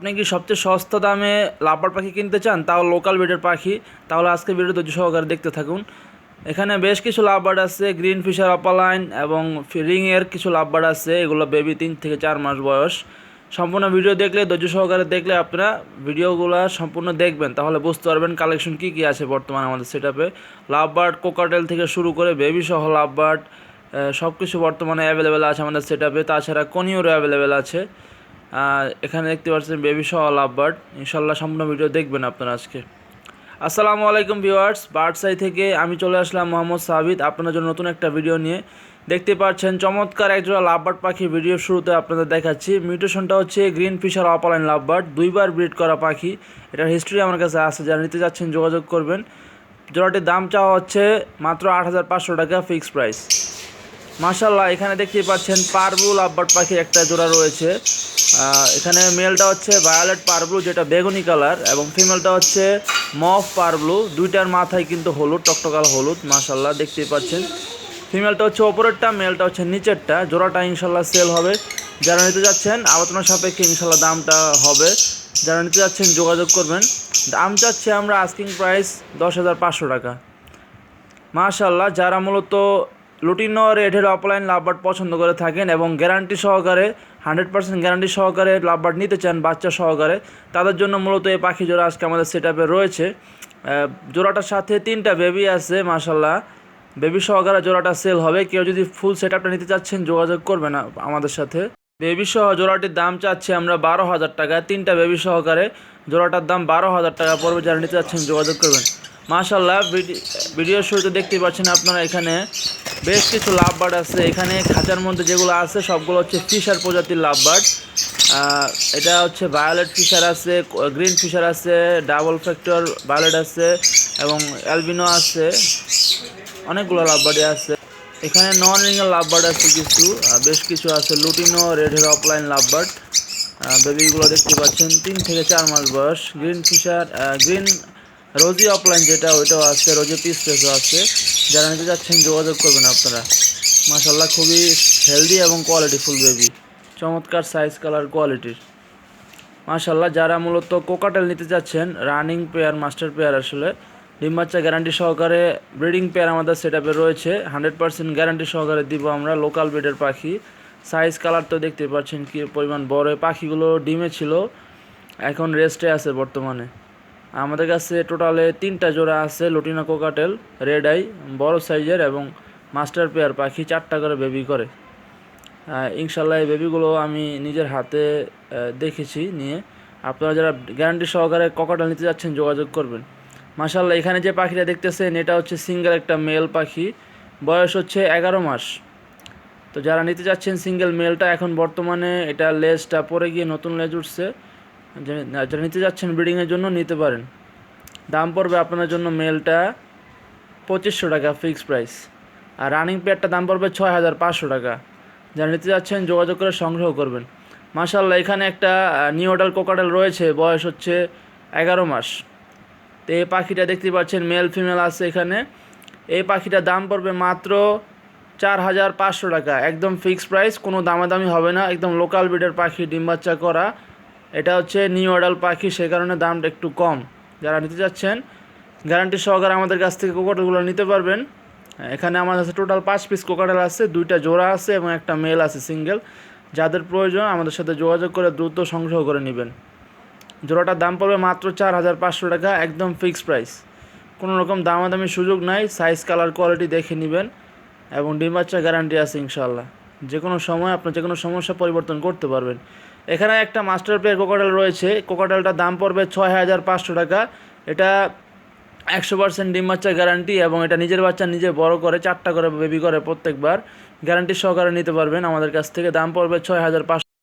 আপনি কি সবচেয়ে সস্তা দামে লাভবার পাখি কিনতে চান? তাও লোকাল ব্রিডের পাখি। তাহলে আজকে ভিডিও ধৈর্য সহকারে দেখতে থাকুন। এখানে বেশ কিছু লাভবার্ড আছে গ্রিন ফিশার অপালাইন এবং রিংয়ের কিছু লাভবার্ড আছে। এগুলো বেবি তিন থেকে চার মাস বয়স। সম্পূর্ণ ভিডিও দেখলে, ধৈর্য সহকারে দেখলে আপনারা ভিডিওগুলো সম্পূর্ণ দেখবেন। তাহলে বুঝতে পারবেন কালেকশন কী কী আছে বর্তমানে আমাদের সেট সেটাপে লাভবার্ড কোকাটেল থেকে শুরু করে বেবি সহ লাভবার্ড সব কিছু বর্তমানে অ্যাভেলেবেল আছে আমাদের সেটাপে তাছাড়া কনিওরও অ্যাভেলেবেল আছে। এখানে দেখতে পাচ্ছেন বেবি সহ লাভবার্ড। ইনশাল্লাহ সম্পূর্ণ ভিডিও দেখবেন আপনারা আজকে। আসসালামু আলাইকুম ভিউয়ার্স বার্ডসাই থেকে আমি চলে আসলাম মোহাম্মদ সাবিদ আপনার জন্য নতুন একটা ভিডিও নিয়ে। দেখতে পাচ্ছেন চমৎকার একজোড়া লাভবার্ড পাখি ভিডিও শুরুতে আপনাদের দেখাচ্ছি। মিউটেশনটা হচ্ছে গ্রিন ফিশার অপালাইন লাভবার্ড দুইবার ব্রিড করা পাখি। এটার হিস্ট্রি আমার কাছে আছে, যারা নিতে যাচ্ছেন যোগাযোগ করবেন। জোড়াটির দাম চাওয়া হচ্ছে মাত্র আট হাজার পাঁচশো টাকা ফিক্সড প্রাইস মাশাল্লাহ এখানে দেখতেই পাচ্ছেন পারব্লু লাভবার্ড পাখি একটা জোড়া রয়েছে। এখানে মেলটা হচ্ছে ভায়োলেট পারব্লু, যেটা বেগুনি কালার, এবং ফিমেলটা হচ্ছে মফ পারব্লু। দুইটার মাথায় কিন্তু হলুদ, টকটকাল হলুদ মাশাল্লাহ দেখতেই পাচ্ছেন। ফিমেলটা হচ্ছে ওপরেরটা, মেলটা হচ্ছে নিচেরটা। জোড়াটা ইনশাল্লাহ সেল হবে। যারা নিতে যাচ্ছেন, আলোচনা সাপেক্ষে ইনশাল্লাহ দামটা হবে। যারা নিতে যাচ্ছেন, যোগাযোগ করবেন। দাম চাচ্ছি আমরা আস্কিং প্রাইস দশ হাজার পাঁচশো টাকা। মাশাল্লাহ যারা মূলত লুটিনো রেডের অফলাইন লাভবার্ড পছন্দ করে থাকেন এবং গ্যারান্টি সহকারে হান্ড্রেড পার্সেন্ট গ্যারান্টি সহকারে লাভবার্ড নিতে চান বাচ্চা সহকারে। তাদের জন্য মূলত এই পাখি জোড়া আজকে আমাদের সেট রয়েছে। জোড়াটার সাথে তিনটা বেবি আছে মাশাল্লাহ বেবি সহকারে জোড়াটা সেল হবে। কেউ যদি ফুল সেট নিতে চাচ্ছেন, যোগাযোগ করবেন আমাদের সাথে। বেবি সহ জোড়াটির দাম চাচ্ছি আমরা বারো হাজার টাকা। তিনটা বেবি সহকারে জোড়াটার দাম বারো হাজার টাকা পড়বে। যারা নিতে চাচ্ছেন, যোগাযোগ করবেন। মাশাল্লাহ ভিডিওর শুরুতে দেখতে পাচ্ছেন আপনারা এখানে বেশ কিছু লাভ বার্ড আছে। এখানে খাঁচার মধ্যে যেগুলো আছে সবগুলো হচ্ছে ফিশার প্রজাতির লাভবার্ড। আহ, এটা হচ্ছে ভায়োলেট ফিশার আছে গ্রিন ফিশার আছে ডাবল ফ্যাক্টর ভায়োলেট আছে এবং অ্যালবিনো আছে। অনেকগুলো লাভবার্ডই আছে। এখানে নন লাভ বার্ড আছে কিছু বেশ কিছু আছে। Lutino red head opaline lovebird. বেবিগুলো দেখতে পাচ্ছেন তিন থেকে চার মাস বয়স। Green Fischer green rosy opaline যেটা ওইটাও আছে রোজি পিস আছে। যারা নিতে যাচ্ছেন, যোগাযোগ করবেন আপনারা। মাসাল্লাহ খুবই হেলদি এবং কোয়ালিটিফুল বেবি চমৎকার সাইজ কালার কোয়ালিটির মাশাল্লাহ যারা মূলত কোকাটেল নিতে যাচ্ছেন রানিং পেয়ার মাস্টার পেয়ার আসলে, ডিম বাচ্চা গ্যারান্টি সহকারে ব্রিডিং পেয়ার আমাদের সেট রয়েছে। হান্ড্রেড পার্সেন্ট গ্যারান্টি সহকারে দিব আমরা লোকাল ব্রিডের পাখি। সাইজ কালার তো দেখতে পাচ্ছেন কি পরিমাণ বড়। পাখিগুলো ডিমে ছিল, এখন রেস্টে আছে বর্তমানে। আমাদের কাছে টোটালে তিনটা জোড়া আছে, লুটিনা কোকাটেল, রেড আই, বড় সাইজের এবং মাস্টার পেয়ার পাখি চারটা করে বেবি করে। ইনশাল্লাহ এই বেবিগুলো আমি নিজের হাতে দেখেছি নিয়ে। আপনারা যারা গ্যারান্টি সহকারে ককাটা নিতে যাচ্ছেন, যোগাযোগ করবেন। মাশাল্লাহ, এখানে যে পাখিটা দেখতেছেন, এটা হচ্ছে সিঙ্গেল একটা মেল পাখি। বয়স হচ্ছে এগারো মাস। তো যারা নিতে যাচ্ছেন সিঙ্গেল মেলটা এখন বর্তমানে এটা লেজটা পরে গিয়ে নতুন লেজ উঠছে। যারা নিতে যাচ্ছেন ব্রিডিংয়ের জন্য নিতে পারেন। দাম পড়বে আপনার জন্য মেলটা পঁচিশশো টাকা ফিক্স প্রাইস আর রানিং পেয়ারটা দাম পড়বে ছয় হাজার পাঁচশো টাকা। যারা নিতে যাচ্ছেন যোগাযোগ করে সংগ্রহ করবেন। মাশাল্লাহ এখানে একটা নিউডাল কোকাডাল রয়েছে, বয়স হচ্ছে এগারো মাস। তো এই পাখিটা দেখতে পাচ্ছেন মেল ফিমেল আছে এখানে। এই পাখিটার দাম পড়বে মাত্র চার হাজার পাঁচশো টাকা। একদম ফিক্সড প্রাইস কোনো দামাদামি হবে না। একদম লোকাল ব্রিডের পাখি, ডিম বাচ্চা করা। এটা হচ্ছে নিউ অডাল পাখি, সে কারণে দামটা একটু কম। যারা নিতে যাচ্ছেন গ্যারান্টি সহকারে আমাদের কাছ থেকে কোকাটেলগুলো নিতে পারবেন। এখানে আমাদের কাছে টোটাল পাঁচ পিস কোকাটেল আছে, দুইটা জোড়া আছে এবং একটা মেল আছে সিঙ্গেল যাদের প্রয়োজন, আমাদের সাথে যোগাযোগ করে দ্রুত সংগ্রহ করে নেবেন। জোড়াটার দাম পড়বে মাত্র চার হাজার পাঁচশো টাকা, একদম ফিক্সড প্রাইস কোনো রকম দামাদামি সুযোগ নাই সাইজ কালার কোয়ালিটি দেখে নেবেন এবং ডিম বাচ্চা গ্যারান্টি আছে ইনশাল্লাহ যে কোনো সময় আপনার যে কোনো সমস্যা পরিবর্তন করতে পারবেন। এখানে একটা মাস্টার প্লে কোকাডাল রয়েছে। কোকাডালটার দাম পড়বে ছয় হাজার পাঁচশো টাকা। এটা একশো পার্সেন্ট ডিম বাচ্চা গ্যারান্টি এবং এটা নিজের বাচ্চা নিজে বড় করে, চারটা করে বেবি করে প্রত্যেকবার। গ্যারান্টি সহকারে নিতে পারবেন। আমাদের কাছ থেকে দাম পড়বে ছয় হাজার পাঁচশো